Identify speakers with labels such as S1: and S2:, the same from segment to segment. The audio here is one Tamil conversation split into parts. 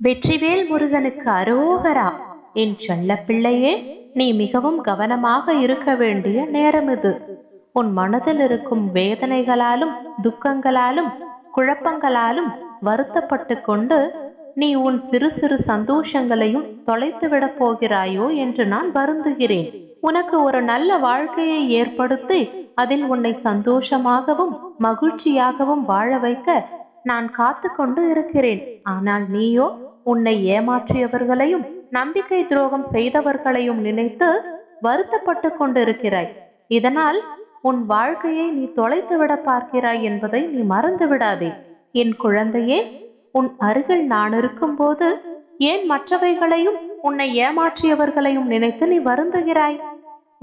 S1: வெற்றிவேல் முருகனுக்கு அரோகரா என் செல்ல பிள்ளையே நீ மிகவும் கவனமாக இருக்க வேண்டிய நேரம் இது உன் மனதில் இருக்கும் வேதனைகளாலும் துக்கங்களாலும் குழப்பங்களாலும் வருத்தப்பட்டு கொண்டு நீ உன் சிறு சிறு சந்தோஷங்களையும் தொலைத்து விடப் போகிறாயோ என்று நான் வருந்துகிறேன். உனக்கு ஒரு நல்ல வாழ்க்கையை ஏற்படுத்தி அதில் உன்னை சந்தோஷமாகவும் மகிழ்ச்சியாகவும் வாழ வைக்க நான் காத்து கொண்டு இருக்கிறேன். ஆனால் நீயோ உன்னை ஏமாற்றியவர்களையும் நம்பிக்கை துரோகம் செய்தவர்களையும் நினைத்து வருத்தப்பட்டு கொண்டிருக்கிறாய். இதனால் உன் வாழ்க்கையை நீ தொலைத்துவிட பார்க்கிறாய் என்பதை நீ மறந்து விடாதே. என் குழந்தையே உன் அருகில் நான் இருக்கும்போது ஏன் மற்றவைகளையும் உன்னை ஏமாற்றியவர்களையும் நினைத்து நீ வருந்துகிறாய்?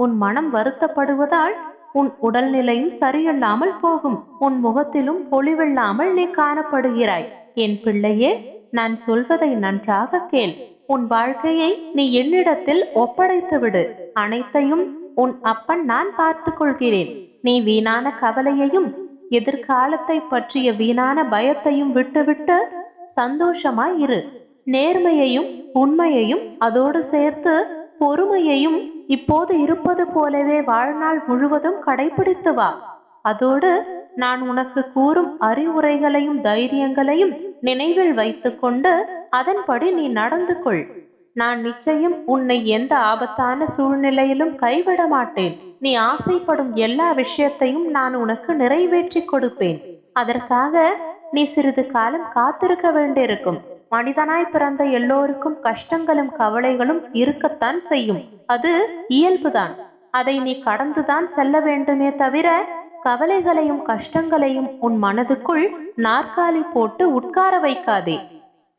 S1: உன் மனம் வருத்தப்படுவதால் உன் உடல்நிலையும் சரியில்லாமல் போகும். உன் முகத்திலும் பொலிவில்லாமல் நீ காணப்படுகிறாய். என் பிள்ளையே நான் சொல்வதை நன்றாக கேள். உன் வாழ்க்கையை நீ என்னிடத்தில் ஒப்படைத்து விடு. அனைத்தையும் உன் அப்பன் நான் பார்த்து கொள்கிறேன். நீ வீணான கவலையையும் எதிர்காலத்தை பற்றிய வீணான பயத்தையும் விட்டுவிட்டு சந்தோஷமாய் இரு. நேர்மையையும் உண்மையையும் அதோடு சேர்த்து பொறுமையையும் இப்போது இருப்பது போலவே வாழ்நாள் முழுவதும் கடைபிடித்து வா. அதோடு நான் உனக்கு கூறும் அறிவுரைகளையும் தைரியங்களையும் நினைவில் வைத்துக்கொண்டு அதன்படி நீ நடந்து கொள். நான் நிச்சயம் உன்னை எந்த ஆபத்தான சூழ்நிலையிலும் கைவிட மாட்டேன். நீ ஆசைப்படும் எல்லா விஷயத்தையும் நான் உனக்கு நிறைவேற்றி கொடுப்பேன். அதற்காக நீ சிறிது காலம் காத்திருக்க வேண்டியிருக்கும். மனிதனாய் பிறந்த எல்லோருக்கும் கஷ்டங்களும் கவலைகளும் இருக்கத்தான் செய்யும். அது இயல்புதான். அதை நீ கடந்துதான் செல்ல வேண்டுமே தவிர கவலைகளையும் கஷ்டங்களையும் உன் மனதுக்குள் நாற்காலி போட்டு உட்கார வைக்காதே.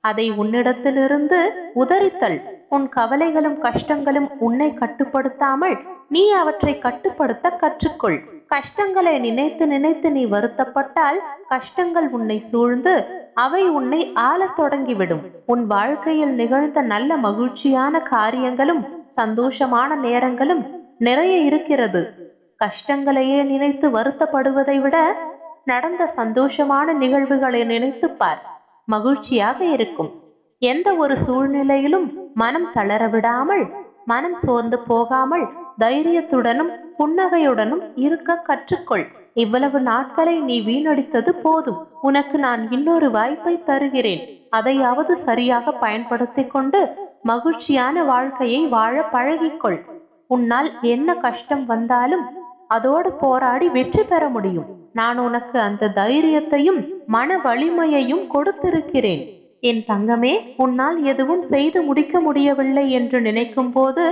S1: அதை உன்னிடத்திலிருந்து உதறித்தல் உன் கவலைகளும் கஷ்டங்களும் உன்னை கட்டுப்படுத்தாமல் நீ அவற்றை கட்டுப்படுத்த கற்றுக்கொள். கஷ்டங்களை நினைத்து நினைத்து நீ வருத்தப்பட்டால் கஷ்டங்கள் உன்னை சூழ்ந்து அவை உன்னை ஆளத் தொடங்கிவிடும். உன் வாழ்க்கையில் நிகழ்ந்த நல்ல மகிழ்ச்சியான காரியங்களும் சந்தோஷமான நேரங்களும் நிறைய இருக்கிறது. கஷ்டங்களையே நினைத்து வருத்தப்படுவதை விட நடந்த சந்தோஷமான நிகழ்வுகளை நினைத்து பார். மகிழ்ச்சியாக இருக்கும். எந்த ஒரு சூழ்நிலையிலும் மனம் தளர விடாமல் மனம் சோர்ந்து போகாமல் தைரியத்துடனும் புன்னகையுடனும் இருக்க கற்றுக்கொள். இவ்வளவு நாட்களை நீ வீணடித்தது போதும். உனக்கு நான் இன்னொரு வாய்ப்பை தருகிறேன். அதையாவது சரியாக பயன்படுத்திக் கொண்டு மகிழ்ச்சியான வாழ்க்கையை வாழ பழகிக்கொள். உன்னால் என்ன கஷ்டம் வந்தாலும் அதோடு போராடி வெற்றி பெற முடியும். நான் உனக்கு அந்த தைரியத்தையும் மன வலிமையையும் கொடுத்திருக்கிறேன். என் தங்கமே உன்னால் எதுவும் செய்து முடிக்க முடியவில்லை என்று நினைக்கும் போது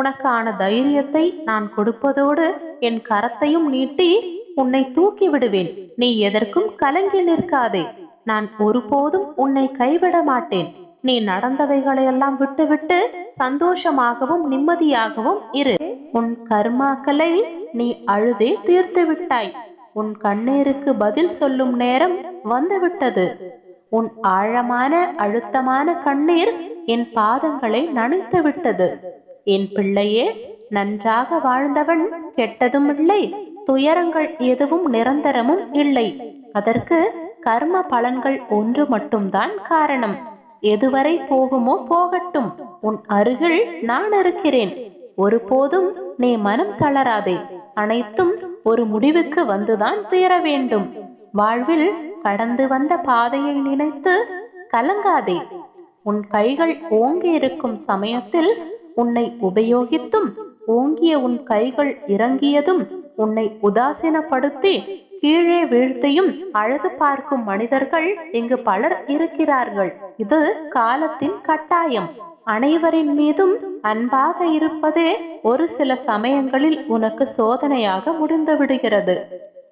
S1: உனக்கான தைரியத்தை நான் கொடுப்பதோடு என் கரத்தையும் நீட்டி உன்னை தூக்கி விடுவேன். நீ எதற்கும் கலங்கி நிற்காதே. நான் ஒருபோதும் உன்னை கைவிட மாட்டேன். நீ நடந்தவைகளையெல்லாம் விட்டுவிட்டு சந்தோஷமாகவும் நிம்மதியாகவும் இரு. உன் கர்மாக்களை நீ அழுதே தீர்த்து விட்டாய். உன் கண்ணீருக்கு பதில் சொல்லும் நேரம் வந்துவிட்டது. உன் ஆழமான அழுத்தமான கண்ணீர் என் பாதங்களை நனைத்து விட்டது. என் பிள்ளையே நன்றாக வாழ்ந்தவன் கெட்டதும் இல்லை துயரங்கள் எதுவும் நிரந்தரமும் இல்லை. அதற்கு கர்ம பலன்கள் ஒன்று மட்டும்தான் காரணம். எதுவரை போகுமோ போகட்டும். உன் அருகில் நான் இருக்கிறேன். ஒருபோதும் நீ மனம் தளராதே. அனைத்தும் ஒரு முடிவுக்கு வந்துதான் தீர வேண்டும். வாழ்வில் கடந்து வந்த பாதையை நினைத்து கலங்காதே. உன் கைகள் ஓங்கி இருக்கும் சமயத்தில் உன்னை உபயோகித்தும் ஓங்கிய உன் கைகள் இறங்கியதும் உன்னை உதாசீனப்படுத்தி கீழே வீழ்த்தியும் அழகு பார்க்கும் மனிதர்கள் இங்கு பலர் இருக்கிறார்கள். இது காலத்தின் கட்டாயம். அனைவரின் மீதும் அன்பாக இருப்பதே ஒரு சில சமயங்களில் உனக்கு சோதனையாக முடிந்து விடுகிறது.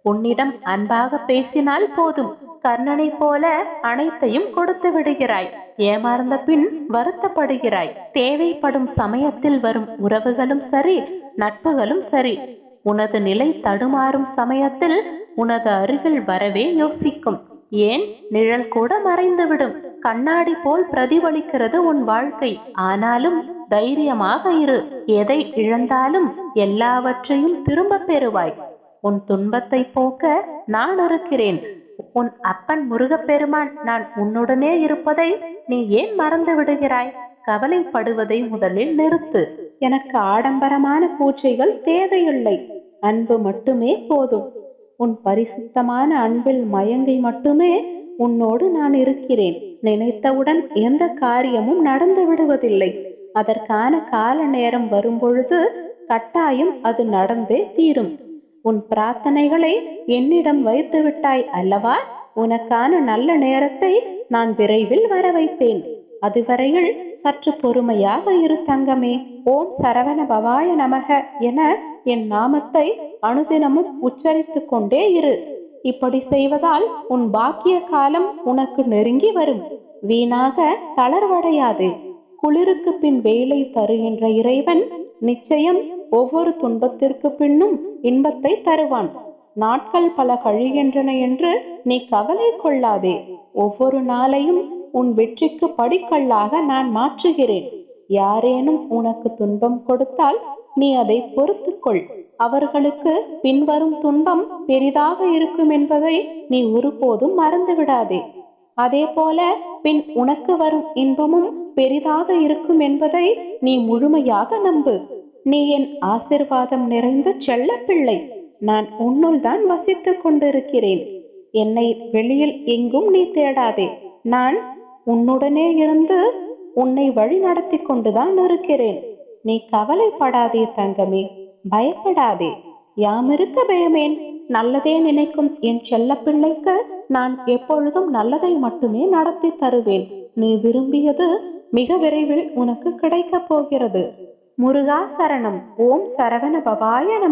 S1: உன்னிடம் அன்பாக பேசினால் போதும். கர்ணனை போல அனைத்தையும் கொடுத்து விடுகிறாய். ஏமாறந்த பின் வருத்தப்படுகிறாய். தேவைப்படும் சமயத்தில் வரும் உறவுகளும் சரி நட்புகளும் சரி. உனது நிலை தடுமாறும் சமயத்தில் உனது அருகில் வரவே யோசிக்கும். ஏன்? நிழல் கூட மறைந்துவிடும். கண்ணாடி போல் பிரதிபலிக்கிறது உன் வாழ்க்கை. ஆனாலும் தைரியமாக இரு. எதை இழந்தாலும் எல்லாவற்றையும் திரும்ப பெறுவாய். உன் துன்பத்தை போக்க நான் இருக்கிறேன். உன் அப்பன் முருகப்பெருமான் நான் உன்னுடனே இருப்பதை நீ ஏன் மறந்து விடுகிறாய்? கவலைப்படுவதை முதலில் நிறுத்து.
S2: எனக்கு ஆடம்பரமான பூச்சைகள் தேவையில்லை. அன்பு மட்டுமே போதும். உன் பரிசுத்தமான அன்பில் மயங்கி மட்டுமே உன்னோடு நான் இருக்கிறேன். நினைத்தவுடன் எந்த காரியமும் நடந்து விடுவதில்லை. அதற்கான கால நேரம் வரும்பொழுது கட்டாயம் அது நடந்தே தீரும். உன் பிரார்த்தனைகளை என்னிடம் வைத்து விட்டாய் அல்லவா? உனக்கான நல்ல நேரத்தை நான் விரைவில் வர வைப்பேன். அதுவரையில் சற்று பொறுமையாக இரு தங்கமே. ஓம் சரவண பவாய நமக என என் நாமத்தை அனுதினமும் உச்சரித்துக் கொண்டே இரு. இப்படி செய்வதால் உன் பாக்கிய காலம் உனக்கு நெருங்கி வரும். வீணாக தளர்வடையாது. குளிருக்கு பின் வேலை தருகின்ற இறைவன் நிச்சயம் ஒவ்வொரு துன்பத்திற்கு பின்னும் இன்பத்தை தருவான். நாட்கள் பல கழிகின்றன என்று நீ கவலை கொள்ளாதே. ஒவ்வொரு நாளையும் உன் வெற்றிக்கு படிக்கல்லாக நான் மாற்றுகிறேன். யாரேனும் உனக்கு துன்பம் கொடுத்தால் நீ அதை பொறுத்துக்கொள். அவர்களுக்கு பின்வரும் துன்பம் பெரிதாக இருக்கும் என்பதை நீ ஒருபோதும் மறந்துவிடாதே. அதே போல பின் உனக்கு வரும் இன்பமும் பெரிதாக இருக்கும் என்பதை நீ முழுமையாக நம்பு. நீ என் ஆசிர்வாதம் நிறைந்த செல்ல பிள்ளை நான் உன்னுள் தான் வசித்துக் கொண்டிருக்கிறேன். என்னை வெளியில் எங்கும் நீ தேடாதே. நான் உன்னுடனே இருந்து உன்னை வழி நடத்தி கொண்டுதான் இருக்கிறேன். நீ கவலைப்படாதே தங்கமே பயப்படாதே. யாமிருக்க பயமேன் நல்லதே நினைக்கும் என் செல்ல பிள்ளைக்கு நான் எப்பொழுதும் நல்லதை மட்டுமே நடத்தி தருவேன். நீ விரும்பியது மிக விரைவில் உனக்கு கிடைக்கப் போகிறது. முருகா சரணம். ஓம் சரவண பவாய